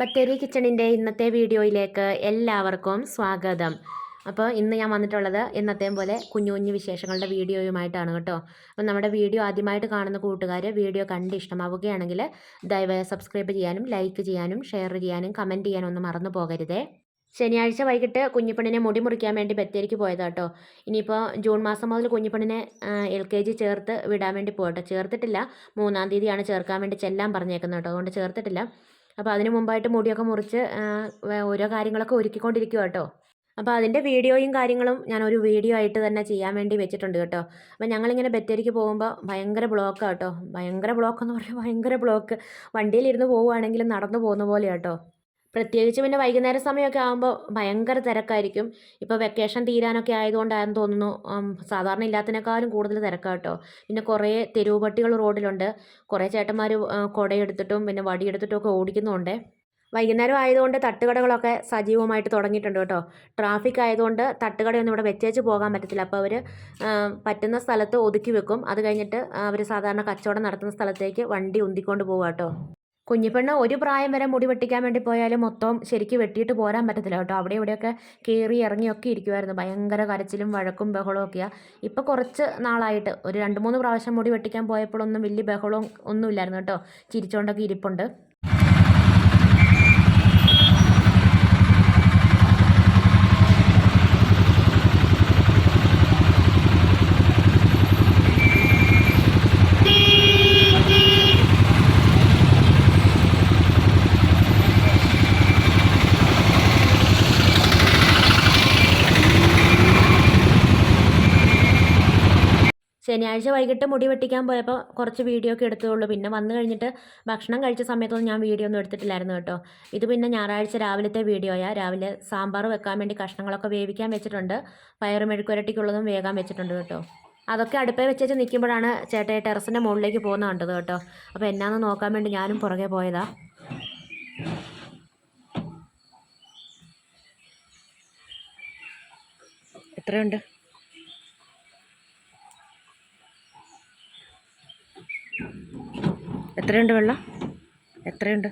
ബത്തേരി കിച്ചണിന്റെ ഇന്നത്തെ വീഡിയോയിലേക്ക് എല്ലാവർക്കും സ്വാഗതം. അപ്പോൾ ഇന്ന് ഞാൻ വന്നിട്ടുള്ളത് എന്നത്തെയും പോലെ കുഞ്ഞു കുഞ്ഞു വിശേഷങ്ങളുടെ വീഡിയോയുമായിട്ടാണ് കേട്ടോ. അപ്പോൾ നമ്മുടെ വീഡിയോ ആദ്യമായിട്ട് കാണുന്ന കൂട്ടുകാർ വീഡിയോ കണ്ട് ഇഷ്ടമാവുകയാണെങ്കിൽ ദയവായി സബ്സ്ക്രൈബ് ചെയ്യാനും ലൈക്ക് ചെയ്യാനും ഷെയർ ചെയ്യാനും കമന്റ് ചെയ്യാനും ഒന്നും മറന്നു പോകരുതേ. ശനിയാഴ്ച വൈകിട്ട് കുഞ്ഞിപ്പണിനെ മുടി മുറിക്കാൻ വേണ്ടി ബത്തേരിക്ക് പോയതാട്ടോ ഇനിയിപ്പോൾ ജൂൺ മാസം മുതൽ കുഞ്ഞിപ്പണിനെ എൽ കെ ജി ചേർത്ത് വിടാൻ വേണ്ടി പോകട്ടെ ചേർത്തിട്ടില്ല. മൂന്നാം തീയതിയാണ് ചേർക്കാൻ വേണ്ടി ചെല്ലാൻ പറഞ്ഞേക്കുന്നത് കേട്ടോ. അതുകൊണ്ട് ചേർത്തിട്ടില്ല. അപ്പോൾ അതിന് മുമ്പായിട്ട് മുടിയൊക്കെ മുറിച്ച് ഓരോ കാര്യങ്ങളൊക്കെ ഒരുക്കിക്കൊണ്ടിരിക്കുക കേട്ടോ. അപ്പോൾ അതിന്റെ വീഡിയോയും കാര്യങ്ങളും ഞാൻ ഒരു വീഡിയോ ആയിട്ട് തന്നെ ചെയ്യാൻ വേണ്ടി വെച്ചിട്ടുണ്ട് കേട്ടോ. അപ്പോൾ ഞങ്ങളിങ്ങനെ ബത്തേരിക്ക് പോകുമ്പോൾ ഭയങ്കര ബ്ലോക്കാണ് കേട്ടോ. ഭയങ്കര ബ്ലോക്ക് എന്ന് പറഞ്ഞാൽ ഭയങ്കര ബ്ലോക്ക്. വണ്ടിയിലിരുന്ന് പോവുകയാണെങ്കിലും നടന്നു പോകുന്ന പോലെ കേട്ടോ. പ്രത്യേകിച്ച് പിന്നെ വൈകുന്നേര സമയമൊക്കെ ആകുമ്പോൾ ഭയങ്കര തിരക്കായിരിക്കും. ഇപ്പോൾ വെക്കേഷൻ തീരാനൊക്കെ ആയതുകൊണ്ടാണെന്ന് തോന്നുന്നു. സാധാരണ ഇല്ലാത്തതിനേക്കാളും കൂടുതൽ തിരക്കാണ് കേട്ടോ പിന്നെ കുറേ തെരുവുപട്ടികൾ റോഡിലുണ്ട്. കുറേ ചേട്ടന്മാർ കുടയെടുത്തിട്ടും പിന്നെ വടിയെടുത്തിട്ടും ഒക്കെ ഓടിക്കുന്നുണ്ട്. വൈകുന്നേരം ആയതുകൊണ്ട് തട്ടുകടകളൊക്കെ സജീവമായിട്ട് തുടങ്ങിയിട്ടുണ്ട് കേട്ടോ. ട്രാഫിക് ആയതുകൊണ്ട് തട്ടുകടയൊന്നും ഇവിടെ വെച്ചേച്ച് പോകാൻ പറ്റത്തില്ല. അപ്പോൾ അവർ പറ്റുന്ന സ്ഥലത്ത് ഒതുക്കി വെക്കും. അത് കഴിഞ്ഞിട്ട് അവർ സാധാരണ കച്ചവടം നടത്തുന്ന സ്ഥലത്തേക്ക് വണ്ടി ഉന്തിക്കൊണ്ട് പോകുക കേട്ടോ കുഞ്ഞിപ്പെണ്ണ് ഒരു പ്രായം വരെ മുടി വെട്ടിക്കാൻ വേണ്ടി പോയാലും മൊത്തം ശരിക്ക് വെട്ടിയിട്ട് പോരാൻ പറ്റത്തില്ല കേട്ടോ. അവിടെ ഇവിടെയൊക്കെ കയറി ഇറങ്ങിയൊക്കെ ഇരിക്കുമായിരുന്നു ഭയങ്കര കരച്ചിലും വഴക്കും ബഹളവും ഒക്കെയാണ് ഇപ്പോൾ കുറച്ച് നാളായിട്ട് ഒരു രണ്ട് മൂന്ന് പ്രാവശ്യം മുടി വെട്ടിക്കാൻ പോയപ്പോഴൊന്നും വലിയ ബഹളവും ഒന്നുമില്ലായിരുന്നു കേട്ടോ. ചിരിച്ചുകൊണ്ടൊക്കെ ഇരിപ്പുണ്ട്. ശനിയാഴ്ച വൈകിട്ട് മുടി വെട്ടിക്കാൻ പോയപ്പോൾ കുറച്ച് വീഡിയോ ഒക്കെ എടുത്തുള്ളൂ. പിന്നെ വന്നു കഴിഞ്ഞിട്ട് ഭക്ഷണം കഴിച്ച സമയത്തൊന്നും ഞാൻ വീഡിയോ ഒന്നും എടുത്തിട്ടില്ലായിരുന്നു കേട്ടോ. ഇത് പിന്നെ ഞായറാഴ്ച രാവിലത്തെ വീഡിയോയാണ് രാവിലെ സാമ്പാർ വെക്കാൻ വേണ്ടി കഷ്ണങ്ങളൊക്കെ വേവിക്കാൻ വെച്ചിട്ടുണ്ട്. പയറ് മെഴുക്കുരട്ടിക്കുള്ളതും വേകാൻ വെച്ചിട്ടുണ്ട് കേട്ടോ. അതൊക്കെ അടുപ്പേ വെച്ചേച്ച് നിൽക്കുമ്പോഴാണ് ചേട്ടയെ ടെറസിന്റെ മുകളിലേക്ക് പോകുന്ന കണ്ടത് കേട്ടോ. അപ്പോൾ എന്നാന്ന് നോക്കാൻ വേണ്ടി ഞാനും പുറകെ പോയതാ. എത്രയുണ്ട്? എത്രയുണ്ട് വെള്ളം? എത്രയുണ്ട്?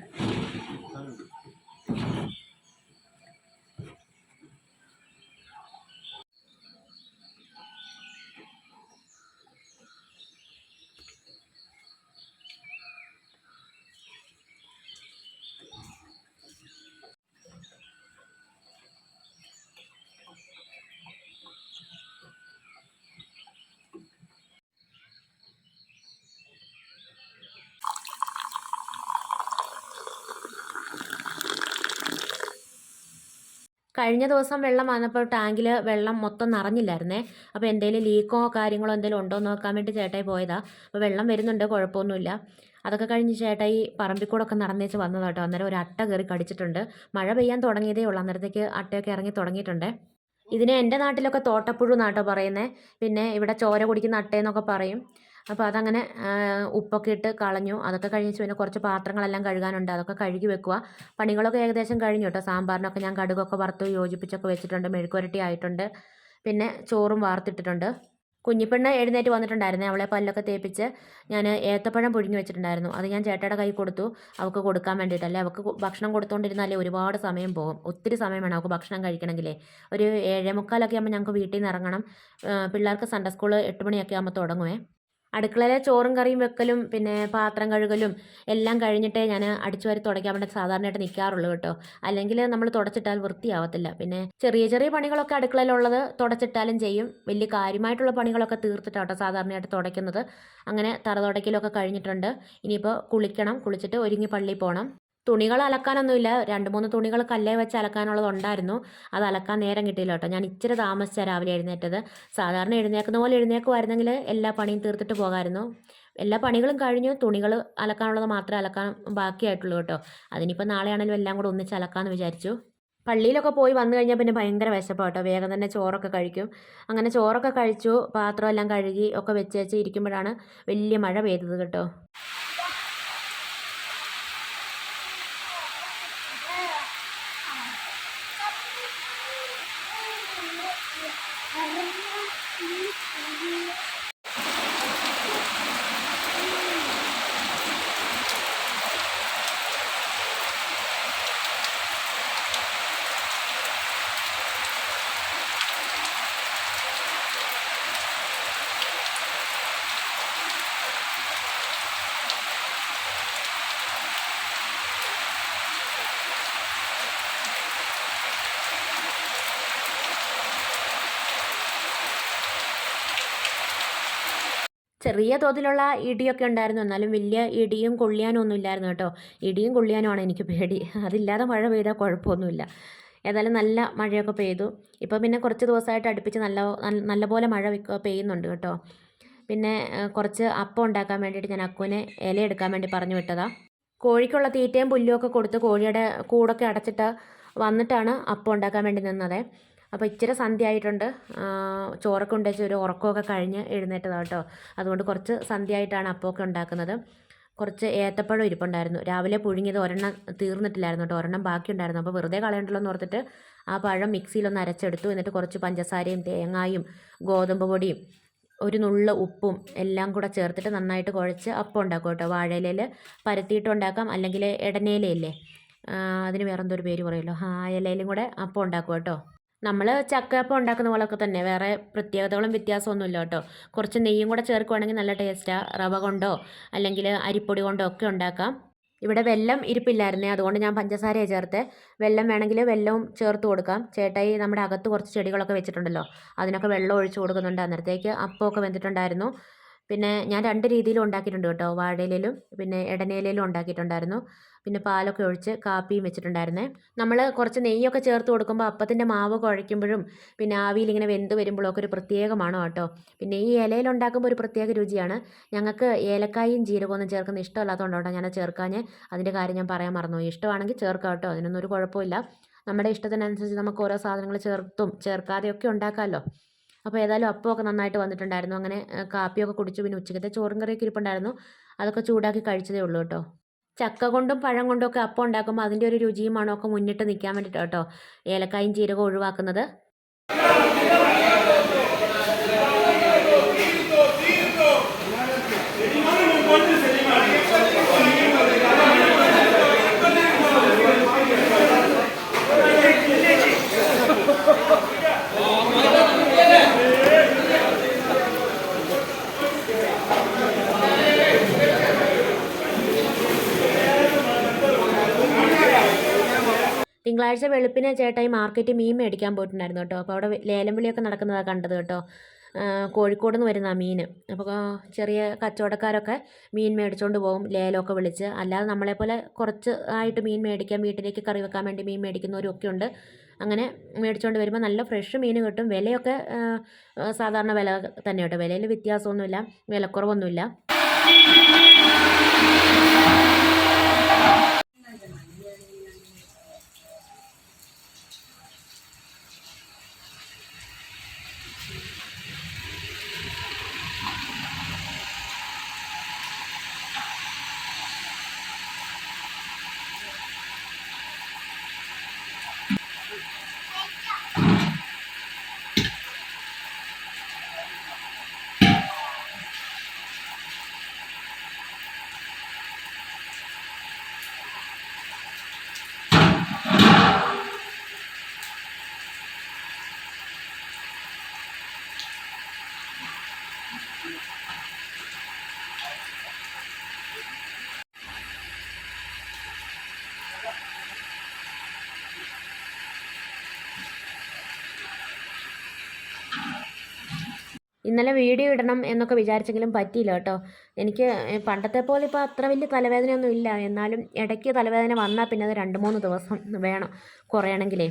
കഴിഞ്ഞ ദിവസം വെള്ളം വന്നപ്പോൾ ടാങ്കിൽ വെള്ളം മൊത്തം നിറഞ്ഞില്ലായിരുന്നേ. അപ്പോൾ എന്തെങ്കിലും ലീക്കോ കാര്യങ്ങളോ എന്തെങ്കിലും ഉണ്ടോ എന്ന് നോക്കാൻ വേണ്ടി ചേട്ടായി പോയതാ. അപ്പോൾ വെള്ളം വരുന്നുണ്ട് കുഴപ്പമൊന്നുമില്ല. അതൊക്കെ കഴിഞ്ഞ് ചേട്ടായി പറമ്പിൽ ഒക്കെ നടന്നേച്ച് വന്നത് കേട്ടോ അന്നേരം ഒരു അട്ട കയറി കടിച്ചിട്ടുണ്ട്. മഴ പെയ്യാൻ തുടങ്ങിയതേ ഉള്ളൂ. അന്നേരത്തേക്ക് അട്ടയൊക്കെ ഇറങ്ങി തുടങ്ങിയിട്ടുണ്ട്. ഇതിനെ എന്റെ നാട്ടിലൊക്കെ തോട്ടപ്പുഴു എന്നാട്ടോ പറയുന്നത് പിന്നെ ഇവിടെ ചോര കുടിക്കുന്ന അട്ടയെന്നൊക്കെ പറയും. അപ്പോൾ അതങ്ങനെ ഉപ്പൊക്കെ ഇട്ട് കളഞ്ഞു. അതൊക്കെ കഴിഞ്ഞിട്ട് പിന്നെ കുറച്ച് പാത്രങ്ങളെല്ലാം കഴുകാനുണ്ട്. അതൊക്കെ കഴുകി വെക്കുക. പണികളൊക്കെ ഏകദേശം കഴിഞ്ഞു കേട്ടോ. സാമ്പാറിനൊക്കെ ഞാൻ കടുകൊക്കെ വറുത്ത് യോജിപ്പിച്ചൊക്കെ വെച്ചിട്ടുണ്ട്. മെഴുക്കുരട്ടി ആയിട്ടുണ്ട്. പിന്നെ ചോറും വാർത്തിട്ടിട്ടുണ്ട്. കുഞ്ഞിപ്പെണ്ണ് എഴുന്നേറ്റ് വന്നിട്ടുണ്ടായിരുന്നേ. അവളെ പല്ലൊക്കെ തേപ്പിച്ച് ഞാൻ ഏത്തപ്പഴം പുഴുങ്ങി വെച്ചിട്ടുണ്ടായിരുന്നു. അത് ഞാൻ ചേട്ടയുടെ കൈ കൊടുത്തു. അവൾക്ക് കൊടുക്കാൻ വേണ്ടിയിട്ടല്ലേ അവൾക്ക് ഭക്ഷണം കൊടുത്തുകൊണ്ടിരുന്നാലേ ഒരുപാട് സമയം പോകും. ഒത്തിരി സമയം വേണം അവൾക്ക് ഭക്ഷണം കഴിക്കണമെങ്കിലേ. ഒരു ഏഴേ മുക്കാലൊക്കെ ആകുമ്പോൾ ഞങ്ങൾക്ക് വീട്ടിൽ നിന്ന് ഇറങ്ങണം പിള്ളേർക്ക് സൺഡേ സ്കൂൾ എട്ട് മണിയൊക്കെ ആകുമ്പോൾ തുടങ്ങുമേ അടുക്കളയിലെ ചോറും കറിയും വെക്കലും പിന്നെ പാത്രം കഴുകലും എല്ലാം കഴിഞ്ഞിട്ടേ ഞാൻ അടിച്ചു വാരി തുടയ്ക്കാൻ വേണ്ടി സാധാരണയായിട്ട് നിൽക്കാറുള്ളൂ കേട്ടോ. അല്ലെങ്കിൽ നമ്മൾ തുടച്ചിട്ടാൽ വൃത്തിയാവത്തില്ല. പിന്നെ ചെറിയ ചെറിയ പണികളൊക്കെ അടുക്കളയിലുള്ളത് തുടച്ചിട്ടാലും ചെയ്യും. വലിയ കാര്യമായിട്ടുള്ള പണികളൊക്കെ തീർത്തിട്ടാട്ടോ സാധാരണയായിട്ട് തുടയ്ക്കുന്നത്. അങ്ങനെ തറ തുടയ്ക്കലൊക്കെ കഴിഞ്ഞിട്ടുണ്ട്. ഇനിയിപ്പോൾ കുളിക്കണം. കുളിച്ചിട്ട് ഒരുങ്ങി പള്ളിയിൽ പോകണം തുണികൾ അലക്കാനൊന്നുമില്ല. രണ്ട് മൂന്ന് തുണികൾ കല്ലേ വെച്ച് അലക്കാനുള്ളത് ഉണ്ടായിരുന്നു. അത് അലക്കാൻ നേരം കിട്ടിയില്ല കേട്ടോ. ഞാൻ ഇച്ചിരി താമസിച്ചാണ് രാവിലെ എഴുന്നേറ്റത്. സാധാരണ എഴുന്നേക്കുന്ന പോലെ എഴുന്നേക്കുമായിരുന്നെങ്കിൽ എല്ലാ പണിയും തീർത്തിട്ട് പോകാമായിരുന്നു. എല്ലാ പണികളും കഴിഞ്ഞു. തുണികൾ അലക്കാനുള്ളത് മാത്രമേ അലക്കാൻ ബാക്കിയായിട്ടുള്ളൂ കേട്ടോ. അതിനിപ്പോൾ നാളെയാണെങ്കിലും എല്ലാം കൂടെ ഒന്നിച്ച് അലക്കാമെന്ന് വിചാരിച്ചു. പള്ളിയിലൊക്കെ പോയി വന്നു കഴിഞ്ഞാൽ പിന്നെ ഭയങ്കര വിശപ്പാണ് കേട്ടോ. വേഗം തന്നെ ചോറൊക്കെ കഴിക്കും. അങ്ങനെ ചോറൊക്കെ കഴിച്ചു. പാത്രം എല്ലാം കഴുകി ഒക്കെ വെച്ച് വെച്ച് ഇരിക്കുമ്പോഴാണ് വലിയ മഴ പെയ്തത് കേട്ടോ. Thank you. ചെറിയ തോതിലുള്ള ഇടിയൊക്കെ ഉണ്ടായിരുന്നു. എന്നാലും വലിയ ഇടിയും കൊള്ളിയാനും ഒന്നും ഇല്ലായിരുന്നു കേട്ടോ. ഇടിയും കൊള്ളിയാനുമാണ് എനിക്ക് പേടി. അതില്ലാതെ മഴ പെയ്താൽ കുഴപ്പമൊന്നുമില്ല. ഏതായാലും നല്ല മഴയൊക്കെ പെയ്തു. ഇപ്പോൾ പിന്നെ കുറച്ച് ദിവസമായിട്ട് അടുപ്പിച്ച് നല്ല നല്ലപോലെ മഴ വെക്ക- പെയ്യുന്നുണ്ട് കേട്ടോ. പിന്നെ കുറച്ച് അപ്പം ഉണ്ടാക്കാൻ വേണ്ടിയിട്ട് ഞാൻ അക്കുവിനെ ഇല എടുക്കാൻ വേണ്ടി പറഞ്ഞു വിട്ടതാ. കോഴിക്കുള്ള തീറ്റയും പുല്ലും ഒക്കെ കൊടുത്ത് കോഴിയുടെ കൂടൊക്കെ അടച്ചിട്ട് വന്നിട്ടാണ് അപ്പം ഉണ്ടാക്കാൻ വേണ്ടി നിന്നത്. അപ്പോൾ ഇച്ചിരി സന്ധ്യ ആയിട്ടുണ്ട് ചോറൊക്കെ ഉണ്ടാക്കി ഒരു ഉറക്കമൊക്കെ കഴിഞ്ഞ് എഴുന്നേറ്റതാണ് കേട്ടോ. അതുകൊണ്ട് കുറച്ച് സന്ധ്യ ആയിട്ടാണ് അപ്പമൊക്കെ ഉണ്ടാക്കുന്നത്. കുറച്ച് ഏത്തപ്പഴം ഇരിപ്പുണ്ടായിരുന്നു. രാവിലെ പുഴുങ്ങിയത് ഒരെണ്ണം തീർന്നിട്ടില്ലായിരുന്നു കേട്ടോ. ഒരെണ്ണം ബാക്കിയുണ്ടായിരുന്നു. അപ്പോൾ വെറുതെ കളയണ്ടല്ലോ എന്ന് ഓർത്തിട്ട് ആ പഴം മിക്സിയിലൊന്ന് അരച്ചെടുത്തു. എന്നിട്ട് കുറച്ച് പഞ്ചസാരയും തേങ്ങായും ഗോതമ്പ് പൊടിയും ഒരു നുള്ള ഉപ്പും എല്ലാം കൂടെ ചേർത്തിട്ട് നന്നായിട്ട് കുഴച്ച് അപ്പം ഉണ്ടാക്കും കേട്ടോ. വാഴയിലയിൽ പരത്തിയിട്ട് ഉണ്ടാക്കാം. അല്ലെങ്കിൽ ഇടനയിലയില്ലേ ആ, അതിന് വേറെന്തോ ഒരു പേര് പറയുമല്ലോ. ആ ഇലയിലും കൂടെ അപ്പം ഉണ്ടാക്കും കേട്ടോ. നമ്മൾ ചക്കയപ്പം ഉണ്ടാക്കുന്ന പോലൊക്കെ തന്നെ. വേറെ പ്രത്യേകതകളും വ്യത്യാസമൊന്നുമില്ല കേട്ടോ. കുറച്ച് നെയ്യും കൂടെ ചേർക്കുവാണെങ്കിൽ നല്ല ടേസ്റ്റാണ് റവ കൊണ്ടോ അല്ലെങ്കിൽ അരിപ്പൊടി കൊണ്ടോ ഒക്കെ ഉണ്ടാക്കാം. ഇവിടെ വെല്ലം ഇരിപ്പില്ലായിരുന്നേ. അതുകൊണ്ട് ഞാൻ പഞ്ചസാരയാണ് ചേർത്ത്. വെല്ലം വേണമെങ്കിൽ വെല്ലവും ചേർത്ത് കൊടുക്കാം. ചേട്ടായി നമ്മുടെ അകത്ത് കുറച്ച് ചെടികളൊക്കെ വെച്ചിട്ടുണ്ടല്ലോ. അതിനൊക്കെ വെള്ളം ഒഴിച്ച് കൊടുക്കുന്നുണ്ട്. അന്നേരത്തേക്ക് അപ്പമൊക്കെ വെന്തിട്ടുണ്ടായിരുന്നു. പിന്നെ ഞാൻ രണ്ട് രീതിയിലും ഉണ്ടാക്കിയിട്ടുണ്ട് കേട്ടോ. വാഴയിലും പിന്നെ ഇടനയിലും ഉണ്ടാക്കിയിട്ടുണ്ടായിരുന്നു. പിന്നെ പാലൊക്കെ ഒഴിച്ച് കാപ്പിയും വെച്ചിട്ടുണ്ടായിരുന്നേ. നമ്മൾ കുറച്ച് നെയ്യൊക്കെ ചേർത്ത് കൊടുക്കുമ്പോൾ അപ്പത്തിന്റെ മാവ് കുഴയ്ക്കുമ്പോഴും പിന്നെ ആവിയിൽ ഇങ്ങനെ വെന്ത് വരുമ്പോഴൊക്കെ ഒരു പ്രത്യേകമാണോ കേട്ടോ. പിന്നെ ഈ ഇലയിൽ ഉണ്ടാക്കുമ്പോൾ ഒരു പ്രത്യേക രുചിയാണ്. ഞങ്ങൾക്ക് ഏലക്കായും ജീരകമൊന്നും ചേർക്കുന്ന ഇഷ്ടമല്ലാത്തതുകൊണ്ടോ ഞാൻ ചേർക്കാഞ്ഞ്. അതിന്റെ കാര്യം ഞാൻ പറയാൻ മറന്നു ഇഷ്ടമാണെങ്കിൽ ചേർക്കാം കേട്ടോ. അതിനൊന്നും ഒരു കുഴപ്പമില്ല. നമ്മുടെ ഇഷ്ടത്തിനനുസരിച്ച് നമുക്ക് ഓരോ സാധനങ്ങൾ ചേർത്തും ചേർക്കാതെയൊക്കെ ഉണ്ടാക്കാമല്ലോ. അപ്പോൾ ഏതായാലും അപ്പമൊക്കെ നന്നായിട്ട് വന്നിട്ടുണ്ടായിരുന്നു. അങ്ങനെ കാപ്പിയൊക്കെ കുടിച്ചു. പിന്നെ ഉച്ചക്കത്തെ ചോറും കറിയൊക്കെ ഇരിപ്പുണ്ടായിരുന്നു. അതൊക്കെ ചൂടാക്കി കഴിച്ചതേ ഉള്ളൂ കേട്ടോ. ചക്ക കൊണ്ടും പഴം കൊണ്ടും ഒക്കെ അപ്പം ഉണ്ടാക്കുമ്പോൾ അതിന്റെ ഒരു രുചിയും മണമൊക്കെ മുന്നിട്ട് നിൽക്കാൻ വേണ്ടിയിട്ട് കേട്ടോ ഏലക്കായും ചീരകം ഒഴിവാക്കുന്നത്. തിങ്കളാഴ്ച വെളുപ്പിനെ ചേട്ടായി മാർക്കറ്റിൽ മീൻ മേടിക്കാൻ പോയിട്ടുണ്ടായിരുന്നു കേട്ടോ. അപ്പോൾ അവിടെ ലേലം വിളിയൊക്കെ നടക്കുന്നതാണ് കണ്ടത് കേട്ടോ. കോഴിക്കോട് നിന്ന് വരുന്ന മീൻ. അപ്പോൾ ചെറിയ കച്ചവടക്കാരൊക്കെ മീൻ മേടിച്ചുകൊണ്ട് പോകും ലേലമൊക്കെ വിളിച്ച്. അല്ലാതെ നമ്മളെപ്പോലെ കുറച്ച് ആയിട്ട് മീൻ മേടിക്കാൻ വീട്ടിലേക്ക് കറി വെക്കാൻ വേണ്ടി മീൻ മേടിക്കുന്നവരും ഒക്കെ ഉണ്ട്. അങ്ങനെ മേടിച്ചുകൊണ്ട് വരുമ്പോൾ നല്ല ഫ്രഷ് മീൻ കിട്ടും. വിലയൊക്കെ സാധാരണ വില തന്നെ കേട്ടോ. വിലയിൽ വ്യത്യാസമൊന്നുമില്ല വിലക്കുറവൊന്നുമില്ല. ഇന്നലെ വീഡിയോ ഇടണം എന്നൊക്കെ വിചാരിച്ചെങ്കിലും പറ്റിയില്ല കേട്ടോ. എനിക്ക് പണ്ടത്തെ പോലെ ഇപ്പോൾ അത്ര വലിയ തലവേദനയൊന്നും ഇല്ല. എന്നാലും ഇടയ്ക്ക് തലവേദന വന്നാൽ പിന്നെ അത് രണ്ട് മൂന്ന് ദിവസം വേണം കുറയണമെങ്കിലേ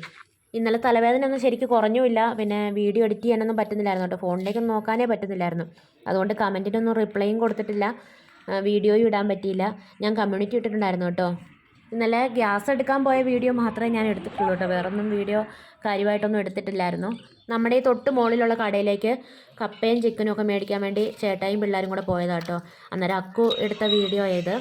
ഇന്നലെ തലവേദന ഒന്നും ശരിക്കും കുറഞ്ഞുമില്ല. പിന്നെ വീഡിയോ എഡിറ്റ് ചെയ്യാനൊന്നും പറ്റുന്നില്ലായിരുന്നു കേട്ടോ. ഫോണിലേക്കൊന്നും നോക്കാനേ പറ്റുന്നില്ലായിരുന്നു. അതുകൊണ്ട് കമന്റിനൊന്നും റിപ്ലൈയും കൊടുത്തിട്ടില്ല. വീഡിയോയും ഇടാൻ പറ്റിയില്ല. ഞാൻ കമ്മ്യൂണിറ്റി ഇട്ടിട്ടുണ്ടായിരുന്നു കേട്ടോ. ഇന്നലെ ഗ്യാസ് എടുക്കാൻ പോയ വീഡിയോ മാത്രമേ ഞാൻ എടുത്തിട്ടുള്ളൂ കേട്ടോ. വേറൊന്നും വീഡിയോ കാര്യമായിട്ടൊന്നും എടുത്തിട്ടില്ലായിരുന്നു. നമ്മുടെ ഈ തൊട്ട് മുകളിലുള്ള കടയിലേക്ക് കപ്പയും ചിക്കനും ഒക്കെ മേടിക്കാൻ വേണ്ടി ചേട്ടായും പിള്ളേരും കൂടെ പോയതാട്ടോ അന്നേരം അക്കു എടുത്ത വീഡിയോ ഏത്?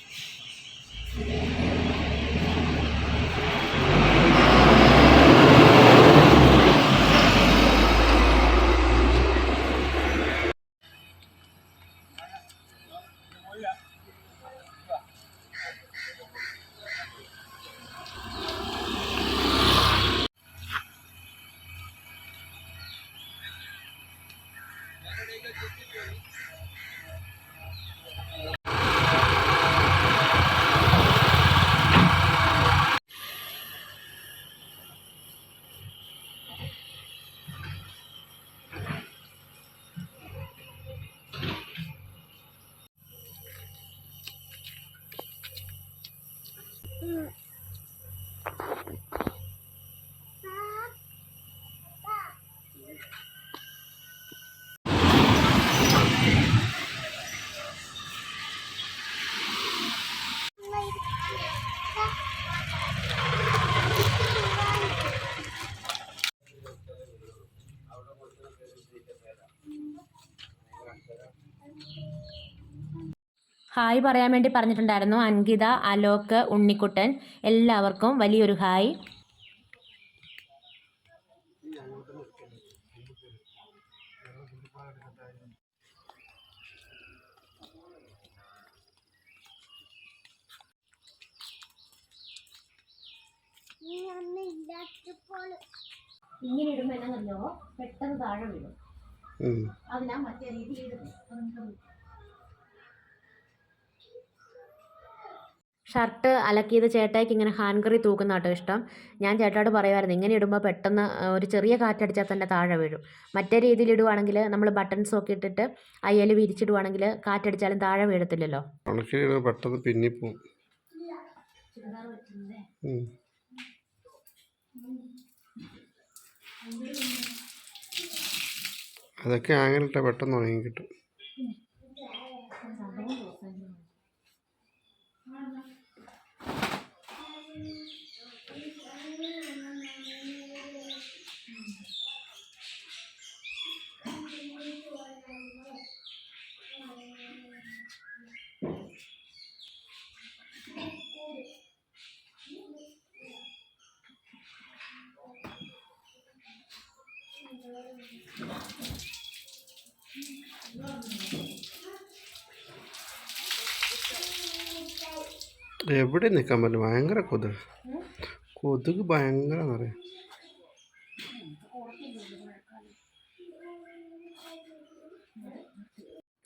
ഹായ് പറയാൻ വേണ്ടി പറഞ്ഞിട്ടുണ്ടായിരുന്നു അൻകിത അലോക് ഉണ്ണിക്കുട്ടൻ. എല്ലാവർക്കും വലിയൊരു ഹായ്. നീ അന്ന് ഇല്ലാത്തപ്പോൾ ഇങ്ങനെ ഇടുമ്പോ എന്നല്ലോ പെട്ടെന്ന് താഴെ വീഴും. അതിനാ മറ്റേ രീതിയിൽ ഷർട്ട് അലക്കിയത് ചേട്ടായിക്ക് ഇങ്ങനെ ഹാൻഗറി തൂക്കുന്ന കേട്ടോ ഇഷ്ടം. ഞാൻ ചേട്ടായോട് പറയുമായിരുന്നു ഇങ്ങനെ ഇടുമ്പോൾ പെട്ടെന്ന് ഒരു ചെറിയ കാറ്റടിച്ചാൽ തന്നെ താഴെ വീഴും. മറ്റേ രീതിയിൽ ഇടുവാണെങ്കിൽ നമ്മൾ ബട്ടൺസ് ഒക്കെ ഇട്ടിട്ട് അയ്യൽ വിരിച്ചിടുവാണെങ്കിൽ കാറ്റടിച്ചാലും താഴെ വീഴത്തില്ലല്ലോ? പെട്ടെന്ന് പിന്നിപ്പോവും. അതൊക്കെ ആങ്ങിലിട്ടാൽ പെട്ടെന്ന് ഉണങ്ങി കിട്ടും. എവിടെ നിൽക്കാൻ പറ്റില്ല? ഭയങ്കര കൊതുക്. കൊതുക് ഭയങ്കര പറയാം.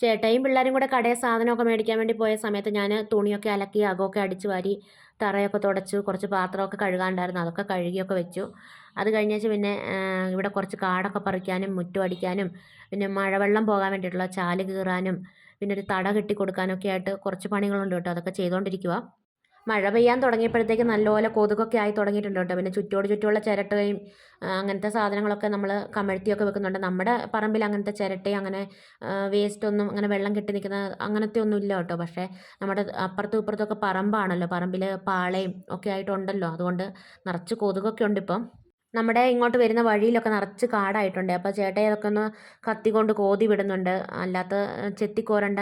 ചേട്ടയും പിള്ളേരും കൂടെ കടയിൽ സാധനമൊക്കെ മേടിക്കാൻ വേണ്ടി പോയ സമയത്ത് ഞാൻ തുണിയൊക്കെ അലക്കി അകമൊക്കെ അടിച്ചു വാരി തറയൊക്കെ തുടച്ചു കുറച്ച് പാത്രമൊക്കെ കഴുകാണ്ടായിരുന്നു അതൊക്കെ കഴുകിയൊക്കെ വെച്ചു. അത് കഴിഞ്ഞേച്ച് പിന്നെ ഇവിടെ കുറച്ച് കാടൊക്കെ പറിക്കാനും മുറ്റം അടിക്കാനും പിന്നെ മഴവെള്ളം പോകാൻ വേണ്ടിയിട്ടുള്ള ചാൽ കീറാനും പിന്നെ ഒരു തട കെട്ടി കൊടുക്കാനൊക്കെ ആയിട്ട് കുറച്ച് പണികളുണ്ട് കേട്ടോ. അതൊക്കെ ചെയ്തുകൊണ്ടിരിക്കുക മഴ പെയ്യാൻ തുടങ്ങിയപ്പോഴത്തേക്ക് നല്ലപോലെ കൊതുകൊക്കെ ആയി തുടങ്ങിയിട്ടുണ്ട് കേട്ടോ. പിന്നെ ചുറ്റോട് ചുറ്റുമുള്ള ചിരട്ടയും അങ്ങനത്തെ സാധനങ്ങളൊക്കെ നമ്മൾ കമഴ്ത്തിയൊക്കെ വെക്കുന്നുണ്ട്. നമ്മുടെ പറമ്പിൽ അങ്ങനത്തെ ചിരട്ടയും അങ്ങനെ വേസ്റ്റ് ഒന്നും അങ്ങനെ വെള്ളം കെട്ടി നിൽക്കുന്ന അങ്ങനത്തെ ഒന്നും ഇല്ല കേട്ടോ. പക്ഷേ നമ്മുടെ അപ്പുറത്തും ഇപ്പുറത്തൊക്കെ പറമ്പാണല്ലോ. പറമ്പിൽ പാളയും ഒക്കെ ആയിട്ടുണ്ടല്ലോ. അതുകൊണ്ട് നിറച്ച് കൊതുകൊക്കെ ഉണ്ട് ഇപ്പം നമ്മുടെ ഇങ്ങോട്ട് വരുന്ന വഴിയിലൊക്കെ നിറച്ച് കാടായിട്ടുണ്ട്. അപ്പോൾ ചേട്ടായി അതൊക്കെ ഒന്ന് കത്തി കൊണ്ട് കോതി വിടുന്നുണ്ട്. അല്ലാത്ത ചെത്തിക്കോരേണ്ട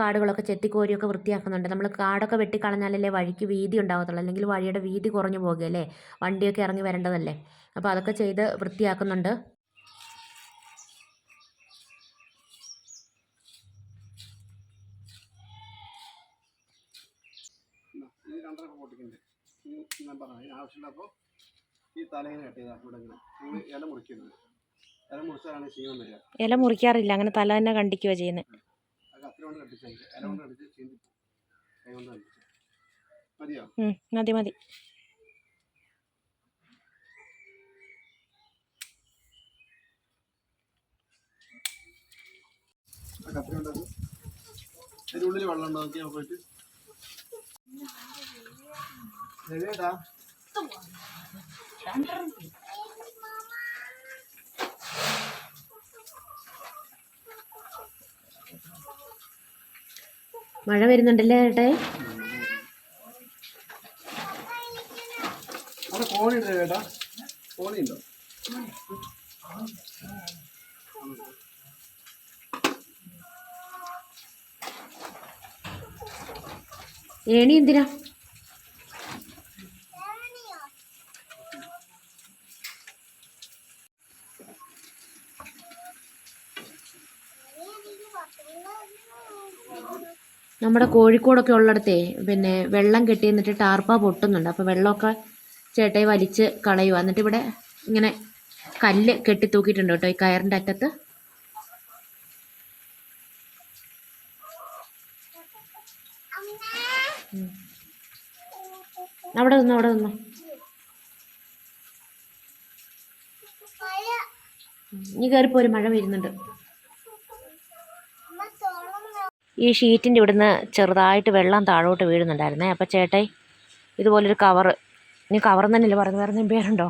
കാടുകളൊക്കെ ചെത്തിക്കോരിയൊക്കെ വൃത്തിയാക്കുന്നുണ്ട്. നമ്മൾ കാടൊക്കെ വെട്ടിക്കളഞ്ഞാലല്ലേ വഴിക്ക് വീതി ഉണ്ടാകത്തുള്ളൂ അല്ലെങ്കിൽ വഴിയുടെ വീതി കുറഞ്ഞു പോകുകയല്ലേ? വണ്ടിയൊക്കെ ഇറങ്ങി വരേണ്ടതല്ലേ? അപ്പോൾ അതൊക്കെ ചെയ്ത് വൃത്തിയാക്കുന്നുണ്ട്. ഈ രണ്ടരൊക്കെ പൊട്ടിക്കണ്ടേ ഞാൻ പറഞ്ഞു ആവശ്യമില്ലപ്പോൾ ഈ ഇവിടെ ഇങ്ങനെ. നിങ്ങൾ ഇല മുറിക്കുന്നത് ഇല മുറിച്ചാലാണ് ക്ഷീണം വരിക. ഇല മുറിക്കാറില്ല. അങ്ങനെ തല തന്നെ കണ്ടിക്കുക ചെയ്യുന്നത് ഇല കൊണ്ട് കടിച്ച് ചീന്തി കൈ കൊണ്ട് കടിച്ച്. മതിയോ? മതി വെള്ളം ഉണ്ടോ നോക്കിയാൽ പോയിട്ട്? മഴ വരുന്നുണ്ടല്ലേ ഏട്ടെ ചേട്ടാ ഏണി എന്തിനാ? നമ്മുടെ കോഴിക്കോടൊക്കെ ഉള്ളിടത്തെ പിന്നെ വെള്ളം കെട്ടി നിന്നിട്ട് ടാർപ്പ പൊട്ടുന്നുണ്ട്. അപ്പോൾ വെള്ളമൊക്കെ ചേട്ടായി വലിച്ച് കളയുക എന്നിട്ട് ഇവിടെ ഇങ്ങനെ കല്ല് കെട്ടി തൂക്കിയിട്ടുണ്ട് കേട്ടോ ഈ കയറിന്റെ അറ്റത്ത്. അവിടെ നിന്നു അവിടെ നിന്നു. ഇനി കയറിപ്പോ ഒരു മഴ വരുന്നുണ്ട് ഈ ഷീറ്റിന്റെ ഇവിടുന്ന് ചെറുതായിട്ട് വെള്ളം താഴോട്ട് വീഴുന്നുണ്ടായിരുന്നേ. അപ്പോൾ ചേട്ടായി ഇതുപോലൊരു കവർ നീ കവർ തന്നെയല്ലേ പറഞ്ഞു വേറെ എന്തെങ്കിലും പേരുണ്ടോ?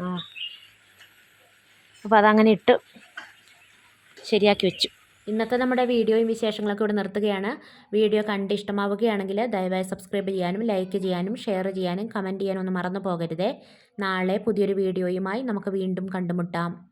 ആ. അപ്പോൾ അതങ്ങനെ ഇട്ട് ശരിയാക്കി വെച്ചു. ഇന്നത്തെ നമ്മുടെ വീഡിയോയും വിശേഷങ്ങളൊക്കെ ഇവിടെ നിർത്തുകയാണ്. വീഡിയോ കണ്ട് ഇഷ്ടമാവുകയാണെങ്കിൽ ദയവായി സബ്സ്ക്രൈബ് ചെയ്യാനും ലൈക്ക് ചെയ്യാനും ഷെയർ ചെയ്യാനും കമന്റ് ചെയ്യാനും ഒന്നും മറന്നു പോകരുതേ. നാളെ പുതിയൊരു വീഡിയോയുമായി നമുക്ക് വീണ്ടും കണ്ടുമുട്ടാം.